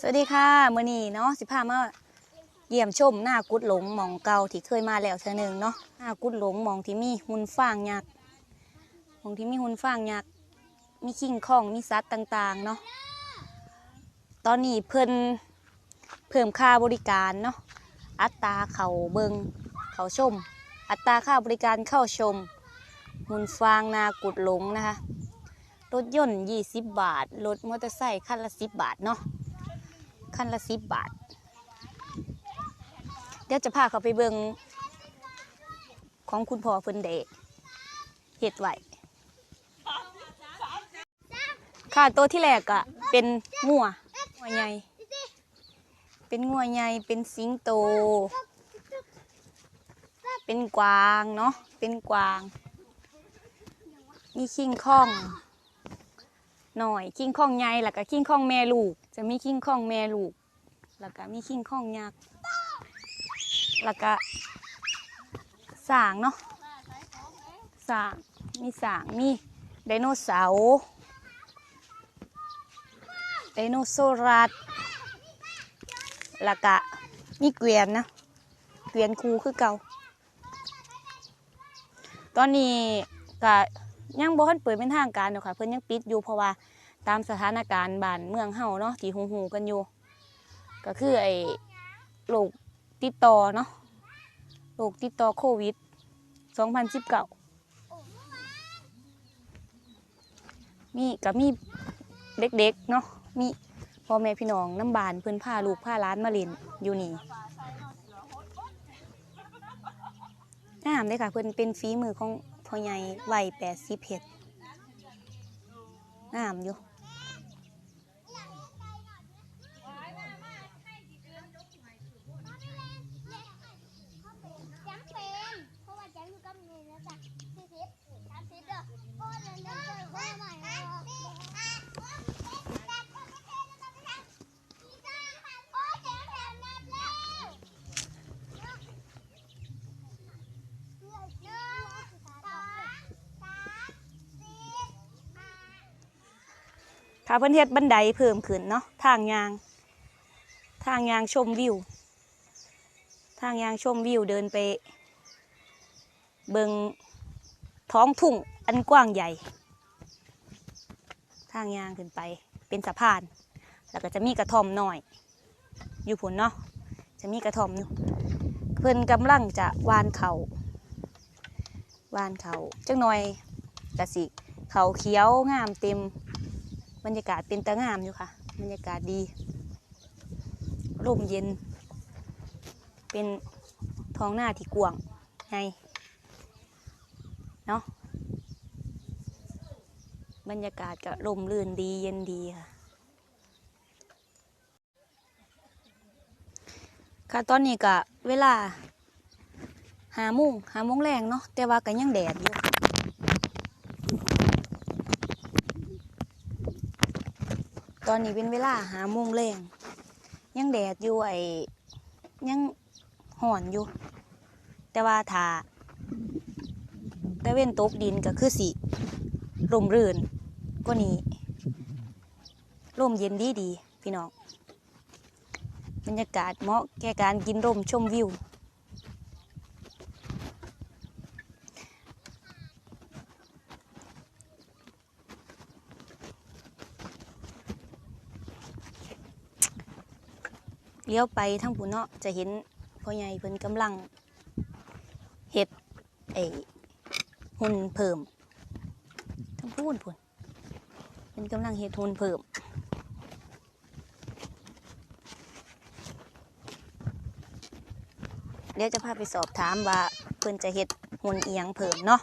สวัสดีค่ะมื้อนี้เนาะสิพามาเยี่ยมชมหน้ากุดหลงมองเก่าที่เคยมาแล้วเทื่อหนึ่งเนาะหน้ากุดหลงมองที่มีหุ่นฟางยักษ์มองที่มีหุ่นฟางยักษ์มีคิงคองมีสัตว์ต่างๆเนาะตอนนี้เพิ่นเพิ่มค่าบริการเนาะอัตราเขาเบิงเขาชม อัตราค่าบริการเข้าชม หุ่นฟางนากุดหลงนะคะรถยนต์ 20 บาท รถมอเตอร์ไซค์คันละ 10 บาทเนาะ คันละ10บบาท เดี๋ยวจะพาเขาไปเบิงของคุณพ่อเพิ่นเดเฮ็ดไหวค่ะตัวที่แรกอะเป็นงัวงัวใหญ่เป็นงัวใหญ่เป็นสิงโต เป็นกวางเนาะเป็นกวาง มีคิงคอง หน่อยคิงคองใหญ่แล้วก็คิงคองแม่ลูก จะมีคิงคองแม่ลูกแล้วก็มีคิงคองยักษ์แล้วก็สางเนาะสางมีสางมีไดโนเสาร์ไดโนเสารัสแล้วก็มีเกวียนนะเกวียนคูคือเก่า ตอนนี้ก็ยังบ่ทันเปิดเป็นทางการเนาะค่ะเพิ่นยังปิดอยู่เพราะว่า ตามสถานการณ์บ้านเมืองเฮาเนาะที่ฮู้ๆกันอยู่ ก็คือไอ้โรคติดต่อเนาะโรคติดต่อโควิด 2019 มีก็มีเด็กๆเนาะมีพ่อแม่พี่น้องน้ำบานเพิ่นพาลูกพาหล้านมาเล่นอยู่นี่งามเลยค่ะเพิ่อนเป็นฝีมือของพ่อใหญ่วัย80เฮ็ดงามอยู่ จำเป็นเพราะว่าจำอยู่กับเงินนะจ๊ะสี่สิบสามสิบเด้อโอ้เดินเดินเดินว่าใหม่เลยหนึ่งสองสามสี่ห้า ค่ะเพิ่นเฮ็ดบันไดเพิ่มขึ้นเนาะทางยาง ทางยางชมวิว ทางยางชมวิวเดินไป เบิงท้องทุ่งอันกว้างใหญ่ ทางยางขึ้นไปเป็นสะพาน แล้วก็จะมีกระท่อมหน่อย อยู่ผุนเนาะจะมีกระท่อมอยู่เพิ่นกำลังจะวานเขาวานเขาจังหน่อยกระสิเขาเขียวงามเต็ม บรรยากาศเป็นตะงามอยู่ค่ะ บรรยากาศดีร่มเย็น เป็นท้องหน้าที่กว้างไงเนาะบรรยากาศก็ร่มรื่นดีเย็นดีค่ะ ค่ะตอนนี้ก็เวลาหาโมุงหาโมงแรงเนาะแต่ว่าก็ยังแดดอยู่ ตอนนี้เป็นเวลาหาโมงแรงยังแดดอยู่ไอ้ยังห่อนอยู่ แต่ว่าถ้าแต่เว้นตกดินก็คือสิลมรื่นก็นี้ลมเย็นดีดีพี่น้องบรรยากาศเหมาะแก่การกินลมชมวิว เลี้ยวไปทางผู้เนาะจะเห็นพ่อใหญ่เพิ่นกำลังเฮ็ดไอ้หุ่นเพิ่มทั้งพูนพุ่นเพิ่นกำลังเฮ็ดหุ่นเพิ่มเดี๋ยวจะพาไปสอบถามว่าเพิ่นจะเฮ็ดหุ่นเอียงเพิ่มเนาะ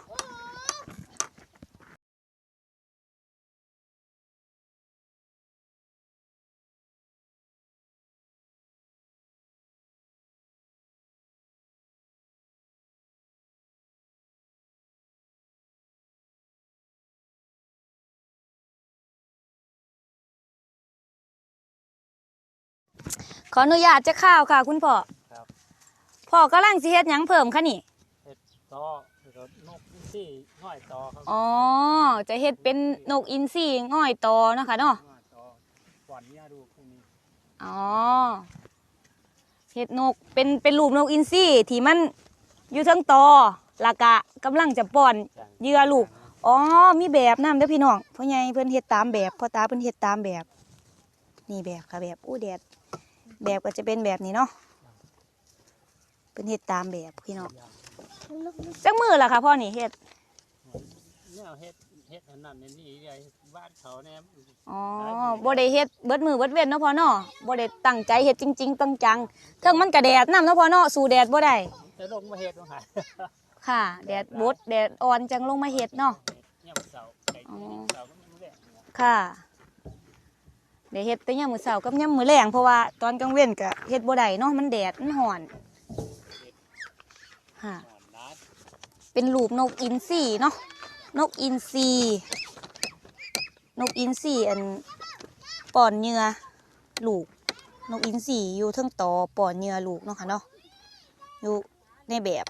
ออนุญาตจะข้าวค่ะ คุณพ่อครับ พ่อกำลังสิเฮ็ดหยังเพิ่มคะนี่ เห็ดต่อแล้วก็นกอินทรีห้อยต่อครับอ๋อ จะเฮ็ดเป็นนกอินทรีง่อยตอเนาะคะเนาะ ห้อยต่อก่อนเนี้ยดูพวกนี้อ๋อเห็ดนกเป็นเป็นรูปนกอินทรีที่มันอยู่เทั้งตอและกะกำลังจะป้อนเหยื่อลูก อ๋อ มีแบบน้ำเด้อพี่น้องพ่อใหญ่เพิ่นเฮ็ดตามแบบพ่อตาเพิ่นเฮ็ดตามแบบ นี่แบบค่ะแบบอู้แดด แบบก็จะเป็นแบบนี้เนาะเพิ่นเฮ็ดตามแบบพี่น้องจักมือล่ะค่ะพ่อนี่เฮ็ดเนี่ยเฮ็ดเฮ็ดอันนั้นอันนี่ไงบ้านเขาเนี่ยอ๋อบ่ได้เฮ็ดเบิดมือเบิดเว้นเนาะพ่อเนาะบ่ได้ตั้งใจเฮ็ดจริง ๆตั้งจังเทิงมันก็แดดน้ำเนาะพ่อเนาะสู้แดดบ่ได้จะลงมาเฮ็ดว่าหาค่ะ แดดบดแดดอ่อนจังลงมาเฮ็ดเนาะเนี่ยามเสาไก่เสาก็ไม่รู้แหละค่ะ เดี๋ยวเฮ็ดแต่ยามมื้อเช้ากับยามมื้อแลงเพราะว่าตอนกลางเว้นก็เฮ็ดบ่ได้เนาะมันแดดมันร้อนค่ะเป็นรูปนกอินทรีเนาะนกอินทรีนกอินทรีอันป้อนเหยื่อลูกนกอินทรีอยู่เทิงตอป้อนเหยื่อลูกเนาะค่ะเนาะอยู่ในแบบ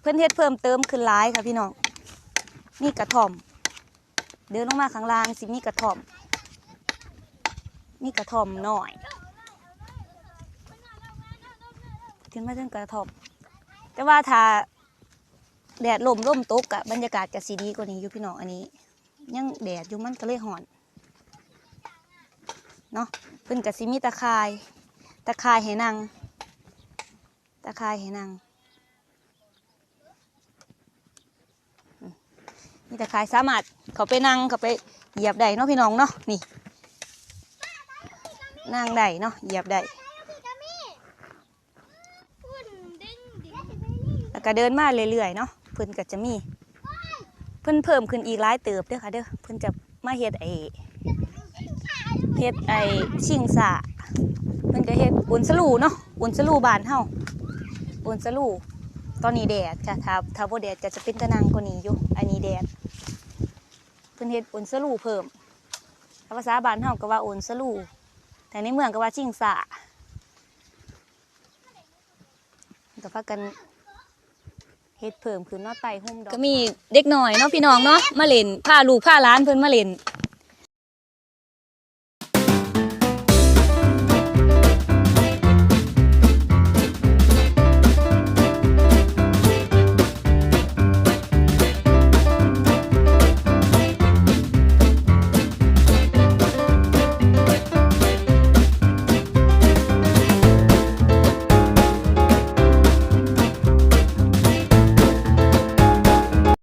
เพื่อนเฮ็ดเพิ่มเติมขึ้นหลายค่ะพี่น้องนี่กระท่อม เดินลงมาข้างล่างสิมีกระท่อม มีกระท่อมหน่อยขึ้นมาถึงกระท่อม แต่ว่าถ้าแดดลมร่มตกอะบรรยากาศจะสีดีกว่านี้อยู่พี่น้องอันนี้ ยังแดดอยู่มันก็เลยห่อนเนาะเพิ่นกับสิมีตะคาย ตะคายให้นางตะคายให้นางมีตะคายสามารถ เขาไปนั่งเขาไปเหยียบได้เนาะพี่น้องเนาะนี่นั่งได้เนาะเหยียบได้แล้วก็เดินมาเรื่อยๆเนาะเพิ่นก็จะมี เพิ่นเพิ่มขึ้นอีกหลายเติบเด้อค่ะเด้อเพิ่นจะมาเฮ็ดไอ้เฮ็ดไอ้ชิงสาเพิ่นก็เฮ็ดอุนสลูเนาะอุนสลูบานเฮาอุนสลูตอนนี้แดดค่ะถ้าถ้าบ่แดดก็จะเป็นตะนังกว่านี้อยู่อันนี้แดด พิ่นเฮ็ดอุนสลูเพิ่มภาษาบ้านเฮาก็ว่าอุนสลูแต่ในเมืองก็ว่าชิงสะก็พากันเฮ็ดเพิ่มคือนเนอไต่หุ่มดอก ก็มีเด็กหน่อยเนาะพี่น้องเนาะมาเล่นพาลูกพาหลานเพิ่นมาเล่น